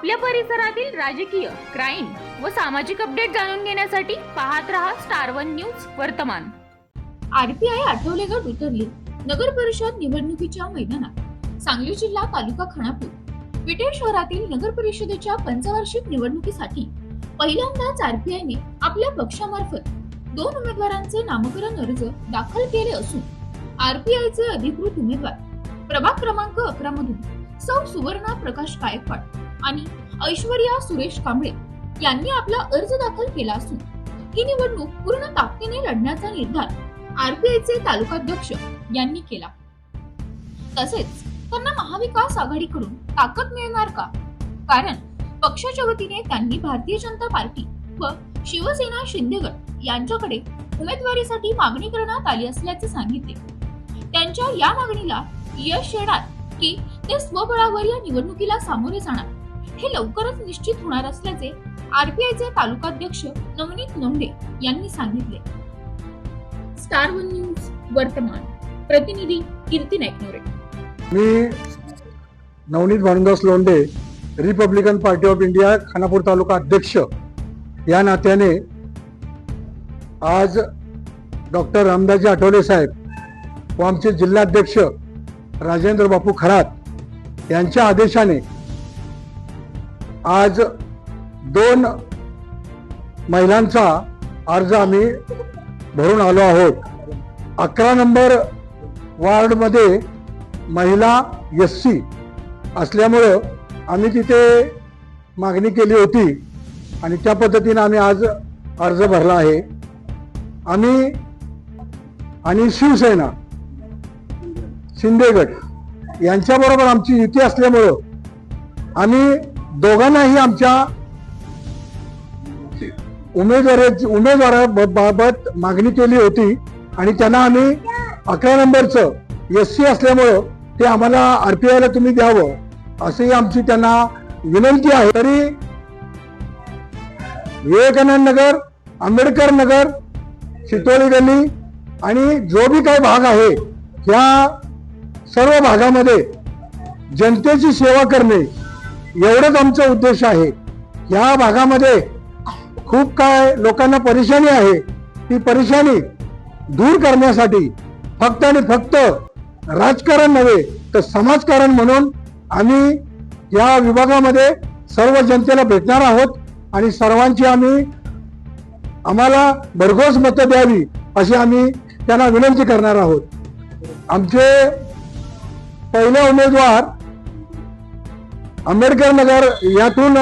आपल्या परिसरातील राजकीय क्राईम व सामाजिक अपडेट जाणून घेण्यासाठी पाहत रहा स्टार वन न्यूज वर्तमान. आरपीआय आठवले गट उतरले नगर परिषद निवडणुकीच्या मैदानात. सांगली जिल्हा तालुका खानापूर. विटे शहरातील नगर परिषदेच्या पंचवार्षिक निवडणुकीसाठी पहिल्यांदाच आरपीआयने आपल्या पक्षामार्फत दोन उमेदवारांचे नामकरण अर्ज दाखल केले असून आरपीआयचे अधिकृत उमेदवार प्रभाग क्रमांक अकरा मधून सौ सुवर्णा प्रकाश गायकवाड आणि ऐश्वर्या सुरेश कांबळे यांनी आपला अर्ज दाखल केला असून ही निवडणूक पूर्ण ताकदीने लढण्याचा निर्धार आरपीआयचे तालुकाध्यक्ष यांनी केला. तसेच त्यांना महाविकास आघाडीकडून ताकद मिळणार का? कारण पक्षाच्या वतीने त्यांनी भारतीय जनता पार्टी व शिवसेना शिंदेगड यांच्याकडे उमेदवारीसाठी मागणी करण्यात आली असल्याचे सांगितले. त्यांच्या या मागणीला यश येणार की ते स्वबळावर या निवडणुकीला सामोरे जाणार. हे लवकरच निश्चित होणार असल्याचे आरपीआयचे तालुकाध्यक्ष नवनीत नोंडे यांनी सांगितले. स्टार वन न्यूज वर्तमान. प्रतिनिधी कीर्ती नाईकनोरे मी Navneet Bhanudas Londhe Republican Party of India Khanapur taluka अध्यक्ष. या नात्याने आज डॉक्टर रामदासजी आठवले साहेब व आमचे जिल्हाध्यक्ष राजेंद्र बापू खरात यांच्या आदेशाने आज दोन महिलांचा अर्ज आम्ही भरून आलो आहोत. अकरा नंबर वार्डमध्ये महिला एस सी असल्यामुळं आम्ही तिथे मागणी केली होती आणि त्या पद्धतीने आम्ही आज अर्ज भरला आहे. आम्ही आणि शिवसेना शिंदेगड यांच्याबरोबर आमची युती असल्यामुळं आम्ही दोघांनाही आमच्या उमेदवार उमेदवाराबाबत मागणी केली होती आणि त्यांना आम्ही अकरा नंबरचं एस सी असल्यामुळं ते आम्हाला आरपीआयला तुम्ही द्यावं अशी आमची त्यांना विनंती आहे. तरी विवेकानंद नगर आंबेडकर नगर चितोळी गल्ली आणि जो बी काही भाग आहे ह्या सर्व भागामध्ये जनतेची सेवा करणे एवढंच आमचा उद्देश आहे. या भागामध्ये खूप काय लोकांना परेशानी आहे. ती परेशानी दूर करण्यासाठी फक्त आणि फक्त राजकारण नव्हे तर समाजकारण म्हणून आम्ही या विभागामध्ये सर्व जनतेला भेटणार आहोत आणि सर्वांची आम्ही आम्हाला भरघोस मतं द्यावी अशी आम्ही त्यांना विनंती करणार आहोत. आमचे पहिले उमेदवार आंबेडकर नगर यातून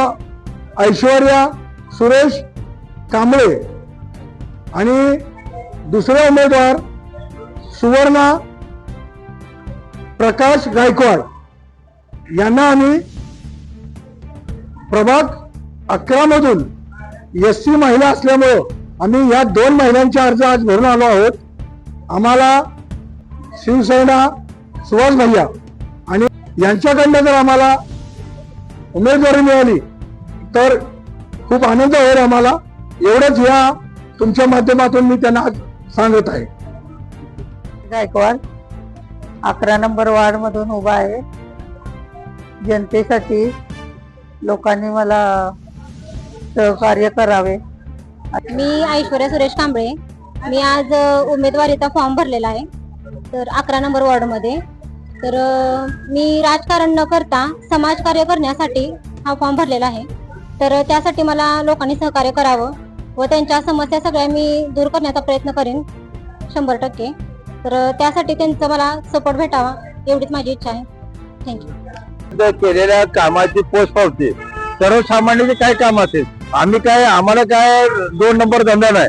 ऐश्वर्या सुरेश कांबळे आणि दुसरे उमेदवार सुवर्णा प्रकाश गायकवाड. यांना आम्ही प्रभाग अकरामधून एस सी महिला असल्यामुळं आम्ही या दोन महिलांचे अर्ज आज भरून आलो आहोत. आम्हाला शिवसेना सुभाष भैया. आणि यांच्याकडनं जर आम्हाला उमेदवारी मिळाली तर खूप आनंद होईल आम्हाला. एवढंच या तुमच्या माध्यमातून मी त्यांना आज सांगत आहे. गायकवाड अकरा नंबर वार्ड मधून उभा आहे. जनतेसाठी लोकांनी मला सहकार्य करावे. मी ऐश्वर्या सुरेश कांबळे. मी आज उमेदवारीचा फॉर्म भरलेला आहे. तर अकरा नंबर वॉर्डमध्ये तर मी राजकारण न करता समाजकार्य करण्यासाठी हा फॉर्म भरलेला आहे. तर त्यासाठी मला लोकांनी सहकार्य करावं व त्यांच्या समस्या सगळ्या मी दूर करण्याचा प्रयत्न करेन शंभर टक्के. तर त्यासाठी त्यांचा मला सपोर्ट भेटावा एवढीच माझी इच्छा आहे. थँक्यू केलेल्या कामाची पोस्ट पावते. सर्वसामान्याचे काय काम असेल? आम्ही काय आम्हाला काय दोन नंबर धंदा नाही.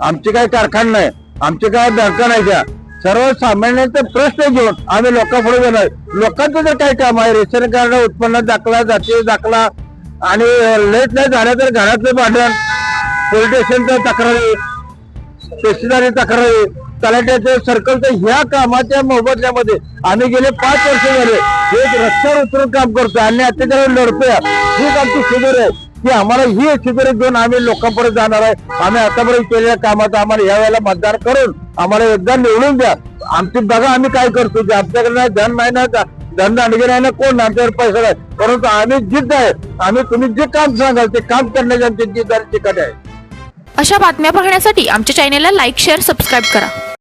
आमचे काय कारखाना नाही. आमचे काय बँका नाही त्या. सर्वसामान्यांचा प्रश्न घेऊन आम्ही लोकांपुढे गेलोय लोकांचं जर काय काम आहे रेशन कार्ड उत्पन्न दाखला जाती दाखला आणि लेट नाही झालं तर घरातलं भांडण पोलीस स्टेशनचं तक्रारी तहसीलदारी तक्रारी तलाट्याच्या सर्कलच्या ह्या कामाच्या मोबदल्यामध्ये आम्ही गेले पाच वर्ष झाले. एक रस्त्यावर उतरून काम करतो आणि अत्याचार लढतोय. हीच आमची शिबिर आहे. की आम्हाला ही शिबिर घेऊन आम्ही लोकांपर्यंत जाणार आहे. आम्ही आतापर्यंत केलेल्या कामात आम्हाला या वेळेला मतदान करून आम्हाला एकदा निवडून द्या. आमची बघा आम्ही काय करतो जे आमच्याकडे धन नाही ना का- धनदांडगी नाही ना कोण आमच्यावर पैसा नाही. परंतु आम्ही जिद्द आहे. आम्ही तुम्ही जे काम सांगाल ते काम करण्याची आमची जिद्द आहे. अशा बातम्या पाहण्यासाठी आमच्या चॅनेलला लाईक शेअर सबस्क्राईब करा.